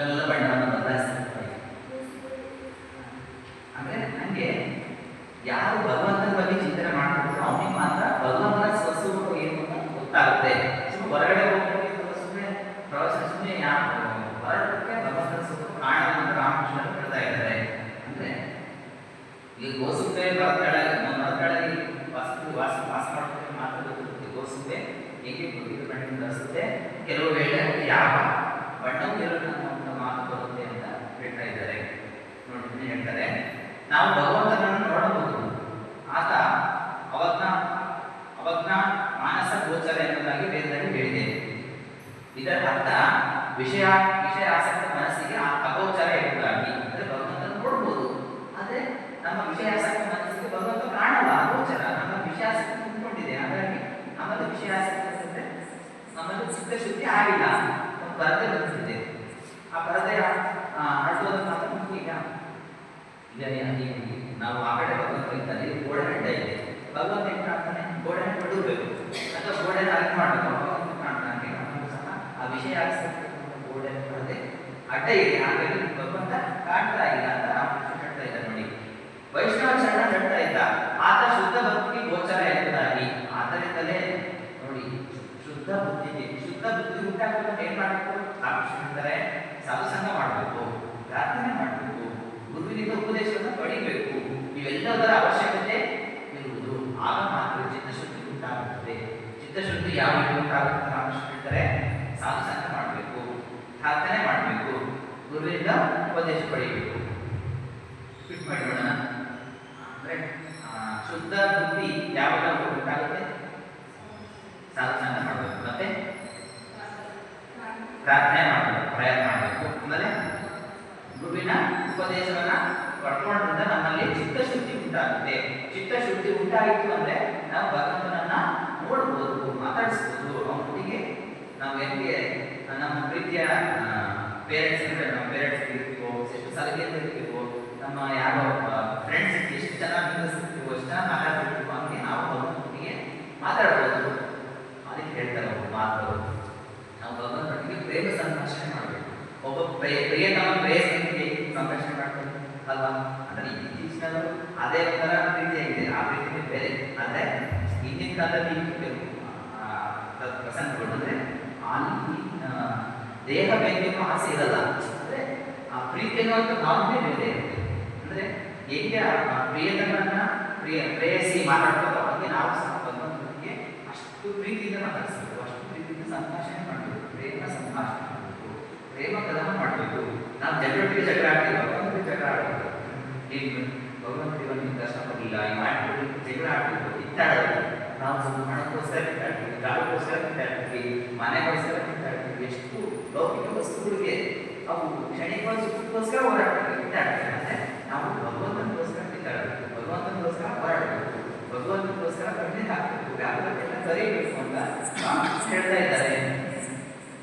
ಅಲ್ಲೆಲ್ಲ ಬಣ್ಣವನ್ನು ಬದಲಾಯಿಸ್ತಾರೆ ಅಂದ್ರೆ ನಂಗೆ ಯಾರು ಭಗವಂತನ ಬಗ್ಗೆ ಚಿಂತನೆ ಮಾಡ್ತಿರ್ತಾರೋ ಅವನಿಗೆ ಮಾತ್ರ ಭಗವಂತನ ಸ್ವಸ್ವರೂಪ ಏನು ಅಂತ ಗೊತ್ತಾಗುತ್ತೆ. ಹೊರಗಡೆ ಹೋಗ್ಬೇಕು ಸುಮ್ಮನೆ ಪ್ರವಾಸ ಸುಮ್ಮನೆ ಯಾರು ಹೊರಗಡೆ ಭಗವಂತನ ಸ್ವರೂಪ ಕಾಣಲ್ಲ ಅಂತ ರಾಮಕೃಷ್ಣ ಹೇಳ್ತಾ ಇದ್ದಾರೆ. ಅಂದ್ರೆ ಈಗ ಗೋಸುಂಬೆ ಮರದೊಳಗೆ ಮರದೊಳಗೆ ವಾಸ ವಾಸ ವಾಸ ಮಾಡ್ಕೊಂಡು ಮಾತ್ರ ಗೊತ್ತಿರುತ್ತೆ. ಗೋಸುಂಬೆ ಹೇಗೆ ಬಣ್ಣ ಕೆಲವು ವೇಳೆ ಯಾವ ಬಣ್ಣವು ಇರೋದು ಅನ್ನುವಂಥ ಮಾತು ಬರುತ್ತೆ ಅಂತ ಹೇಳ್ತಾ ಇದ್ದಾರೆ ನೋಡಿ ಹೇಳ್ತಾರೆ ನಾವು ಭಗವಂತನನ್ನು ನೋಡಬಹುದು. ಆತ ಅವಜ್ಞ ಅವಜ್ಞ ಮಾನಸ ಗೋಚರ ಎಂಬುದಾಗಿ ವೇದದಲ್ಲಿ ಹೇಳಿದೆ. ಇದರ ಅರ್ಥ ವಿಷಯ ವಿಷಯ ಆಸಕ್ತ ಮನಸ್ಸಿಗೆ ಅಗೋಚರ ಎಂಬುದಾಗಿ ಅಂದರೆ ಭಗವಂತನ ನೋಡಬಹುದು ಆದರೆ ನಮ್ಮ ವಿಷಯಾಸಕ್ತ ಮನಸ್ಸಿಗೆ ಭಗವಂತ ಕಾಣಲ್ಲ, ಅಗೋಚರ. ನಮ್ಮ ವಿಷಯಾಸಕ್ತಿ ತುಂಬಿಕೊಂಡಿದೆ ಹಾಗಾಗಿ ನಮ್ಮದು ವಿಷಯಾಸಕ್ತಿ ಆಸಕ್ತಿ ನಮ್ಮದು ಚಿತ್ತಶುದ್ಧಿ ಆಗಿಲ್ಲ ಒಂದು ಪರದೆ ಬಂದಿದೆ. ಆ ಪರದೆಯ ಅಡ್ಡೋದನ್ನು ಮಾತ್ರ ನಮ್ಗೆ ಈಗ ಈ- ನಾವು ಆ ಕಡೆ ಇದ್ದಾನೆ ಇಲ್ಲಿ ಗೋಡೆ ಅಡ್ಡ ಇದೆ. ಭಗವಂತ ಏನು ಮಾಡ್ತಾನೆ ಗೋಡೆ ಬಿಡಬೇಕು. ಅಥವಾ ಗೋಡೆ ಅರ್ಥ ಮಾಡಬೇಕು? ಭಗವಂತ ಮಾಡ್ತಾನೆ ನಮಗೂ ಸಹ ಆ ವಿಷಯ ಗೋಡೆ ಪರದೆ ಅಡ್ಡ ಇದೆ. ಹಾಗಾಗಿ ಭಗವಂತ ಕಾಣ್ತಾ ಇಲ್ಲ ಅಂತ ರಾಮಕೃಷ್ಣ ಹೇಳ್ತಾ ಇದ್ದಾರೆ ನೋಡಿ. ವೈಷ್ಣವ ಶರಣ ಹೇಳ್ತಾ ಇದ್ದ ಆತ ಶುದ್ಧ ಭಕ್ತಿ ಗೋಚರ ಎಂಬುದಾಗಿ. ಆದ್ದರಿಂದಲೇ ನೋಡಿ ಶುದ್ಧ ಬುದ್ಧಿಗೆ ಶುದ್ಧ ಬುದ್ಧಿ ಉಂಟಾಗಬೇಕು ಏನ್ ಮಾಡಬೇಕು ರಾಮಕೃಷ್ಣ ಹೇಳ್ತಾರೆ ಸತ್ಸಂಗ ಮಾಡಬೇಕು ಪ್ರಾರ್ಥನೆ ಮಾಡಬೇಕು ಗುರುವಿನಿಂದ ಉಪದೇಶವನ್ನು ಪಡಿಬೇಕು. ಇವೆಲ್ಲದರ ಅವಶ್ಯಕತೆ ಇರುವುದು. ಆಗ ಮಾತ್ರ ಚಿತ್ತಶುದ್ಧಿ ಉಂಟಾಗುತ್ತದೆ. ಚಿತ್ತಶುದ್ಧಿ ಯಾವ ಉಂಟಾಗುತ್ತೆ ರಾಮಕೃಷ್ಣ ಹೇಳ್ತಾರೆ. ಸಾಧುಸಂಗ ಮಾಡಬೇಕು. ಪ್ರಾರ್ಥನೆ ಮಾಡಬೇಕು. ಗುರುವಿನಿಂದ ಉಪದೇಶ ಪಡಿಬೇಕು. ಫಿಟ್ ಮಾಡಿಬಿಡೋಣ ಅಂದ್ರೆ ಶುದ್ಧ ಬುದ್ಧಿ ಯಾವಾಗ ಉಂಟಾಗುತ್ತೆ? ಸಾಧನ ಮಾಡಬೇಕು. ಮತ್ತೆ? ಪ್ರಾರ್ಥನೆ ಮಾಡಬೇಕು. ಪ್ರಯತ್ನ ಮಾಡಬೇಕು. ಅಂದರೆ ಗುರುವಿನ ಉಪದೇಶವನ್ನ ಪಡ್ಕೊಂಡ್ರಿಂದ ನಮ್ಮಲ್ಲಿ ಚಿತ್ತಶುದ್ಧಿ ಉಂಟಾಗುತ್ತೆ. ಚಿತ್ತಶುದ್ಧಿ ಉಂಟಾಯಿತು ಅಂದ್ರೆ ನಾವು ಭಗವಂತನನ್ನ ನೋಡ್ಬೋದು, ಮಾತಾಡಿಸ್ಬೋದು. ಅವನೊಟ್ಟಿಗೆ ನಾವು ಹೆಂಗೆ ನಮ್ಮ ಪ್ರೀತಿಯ ಪೇರೆಂಟ್ಸ್ ಅಂದ್ರೆ ನಮ್ಮ ಪೇರೆಂಟ್ಸ್ ಇರ್ತೀವೋ, ಎಷ್ಟು ಸಲಹೆ ಇರ್ತೀವೋ, ನಮ್ಮ ಯಾವ ಫ್ರೆಂಡ್ಸ್ ಎಷ್ಟು ಚೆನ್ನಾಗಿ ನಿಲ್ಲಿಸ್ತೀವೋ ಎಷ್ಟು ಚೆನ್ನಾಗಿ ಮಾತಾಡ್ತಿರ್ತೀವೋ ಅಂತ ನಾವು ಭಗವಂತನಿಗೆ ಮಾತಾಡ್ಬೋದು. ಅದಕ್ಕೆ ಹೇಳ್ತಾರೆ ಒಬ್ಬ ಮಾತು. ನಾವು ಭಗವಂತನಿಗೆ ಪ್ರೇಮ ಸಂಭಾಷಣೆ ಮಾಡಬೇಕು. ಒಬ್ಬ ಪ್ರಿಯ ಸಂಭಾಷಣೆ ಮಾಡ್ತಾರೆ ಅಲ್ವಾ? ಅಂದ್ರೆ ಇತ್ತೀಚಿನ ಅದೇ ತರ ಪ್ರೀತಿ ಆಗಿದೆ ಆ ಪ್ರೀತಿ ಬೇರೆ ಅಂದ್ರೆ ಹಿಂದಿನ ಕಾಲದಲ್ಲಿ ಪ್ರಸಂಗ ಪ್ರಸಂಗಗಳು ಅಂದ್ರೆ ಅಲ್ಲಿ ದೇಹ ಬೇಕೇನೋ ಆಸೆ ಇರಲ್ಲ. ಅಂದ್ರೆ ಆ ಪ್ರೀತಿ ಅನ್ನುವಂಥ ಭಾವನೆ ಇರುತ್ತೆ. ಅಂದ್ರೆ ಹೇಗೆ ಆ ಪ್ರಿಯತನನ್ನ ಪ್ರಿಯ, ಪ್ರೇಯಸಿ ಮಾತಾಡ್ತಾರೋ ಹಾಗೆ ನಾವು ಸಹ ಭಗವಂತನಿಗೆ ಅಷ್ಟು ಪ್ರೀತಿಯಿಂದ ಮಾತಾಡಿಸ್ಬೇಕು. ಅಷ್ಟು ಪ್ರೀತಿಯಿಂದ ಸಂಭಾಷಣೆ ಮಾಡಬೇಕು. ಪ್ರೇಮ ಸಂಭಾಷಣೆ ಮಾಡಬೇಕು. ಪ್ರೇಮ ಕದನ ಮಾಡಬೇಕು. ನಾವು ಜನರೊಟ್ಟಿಗೆ ಈಗ ಭಗವಂತನಿಗೆ ಒಂದು ಕಷ್ಟ ಕೊಡಲಿಲ್ಲ ಈ ಮಾಡ್ಕೊಂಡು ಜಗಳ ಆಡಬೇಕು ಕಿತ್ತಾಡಬೇಕು ನಾವು ಸ್ವಲ್ಪ ಹಣಕ್ಕೋಸ್ಕರ ಕಿತ್ತಾಡ್ತೀವಿ ಜಾಗಕ್ಕೋಸ್ಕರ ಕಿತ್ತಾಡ್ತೀವಿ ಮನೆಗೋಸ್ಕರ ಕಿತ್ತಾಡ್ತೀವಿ ಎಷ್ಟು ಲೌಕಿಕ ವಸ್ತುಗಳಿಗೆ ಅವು ಕ್ಷಣಿಕ ಸುಖಕ್ಕೋಸ್ಕರ ಹೋರಾಡ್ತೀವಿ ಕಿತ್ತಾಡ್ತೀವಿ ಅಂದ್ರೆ ನಾವು ಭಗವಂತನಿಗೋಸ್ಕರ ಕಿತ್ತಾಡಬೇಕು ಭಗವಂತನಿಗೋಸ್ಕರ ಹೋರಾಡಬೇಕು ಭಗವಂತನಿಗೋಸ್ಕರ ಕಣ್ಣೀರು ಹಾಕಬೇಕು ವ್ಯಾಪಾರಕ್ಕೆಲ್ಲ ಸರಿಬೇಕು ಅಂತ ರಾಮಕೃಷ್ಣ ಹೇಳ್ತಾ ಇದ್ದಾರೆ